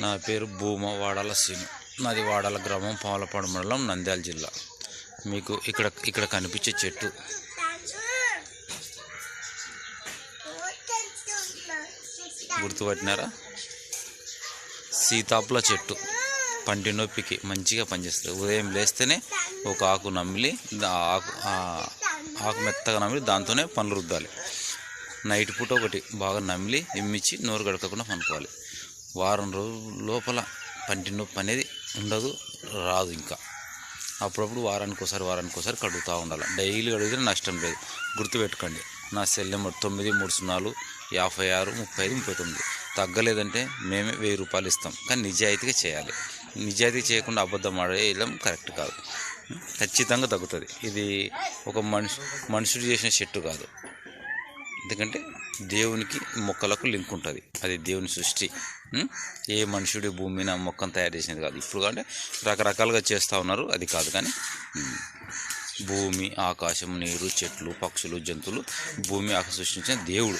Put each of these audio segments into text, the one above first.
నా పేరు భూమ వాడాల సీను. నాది వాడాల గ్రామం పాలపాడు మండలం నంద్యాల జిల్లా. మీకు ఇక్కడ ఇక్కడ కనిపించే చెట్టు. గుర్తుపట్టినారా? సీతాపుల చెట్టు. పంటి నొప్పికి మంచిగా పనిచేస్తుంది. ఉదయం లేస్తేనే ఒక ఆకు నమిలి ఆకు ఆకు మెత్తగా నమిలి దాంతోనే పనులు రుద్దాలి. నైట్ పూట ఒకటి బాగా నమిలి ఇమ్మిచ్చి నోరు గడకకుండా పనుకోవాలి వారం రోజుల లోపల పంటి నొప్పి అనేది ఉండదు రాదు ఇంకా. అప్పుడప్పుడు వారానికి ఒకసారి వారానికి ఒకసారి కడుగుతూ ఉండాలి. డైలీ కడిగితే నష్టం లేదు. గుర్తుపెట్టుకోండి నా సెల్ నెంబర్ తొమ్మిది మూడు సున్నాలు యాభై ఆరు ముప్పై ఐదు ముప్పై తొమ్మిది. తగ్గలేదంటే మేమే వెయ్యి రూపాయలు ఇస్తాం. కానీ నిజాయితీగా చేయాలి. నిజాయితీ చేయకుండా అబద్ధం ఆడేయడం కరెక్ట్ కాదు. ఖచ్చితంగా తగ్గుతుంది. ఇది ఒక మనిషి మనుషుడు చేసిన చెట్టు కాదు. ఎందుకంటే దేవునికి మొక్కలకు లింక్ ఉంటుంది. అది దేవుని సృష్టి. ఏ మనుషుడి భూమి మీద మొక్కను తయారు చేసినది కాదు. ఇప్పుడు అంటే రకరకాలుగా చేస్తూ ఉన్నారు. అది కాదు కానీ భూమి ఆకాశం నీరు చెట్లు పక్షులు జంతువులు భూమి ఆకాశం సృష్టించిన దేవుడు.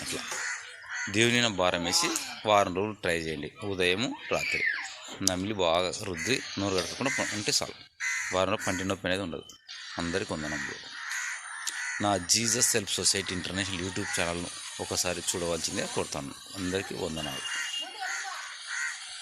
అట్లా. దేవుని భారం వేసి వారం రోజులు ట్రై చేయండి. ఉదయము రాత్రి. నమిలి బాగా రుద్ది నోరు కట్టకుండా ఉంటే చాలు. వారంలో పంటి నొప్పి అనేది ఉండదు. అందరికీ వందనములు నా Jesus self society international YouTube ఛానల్ను ఒకసారి చూడవలసిందే కోరుతాను. అందరికీ వందనాలు.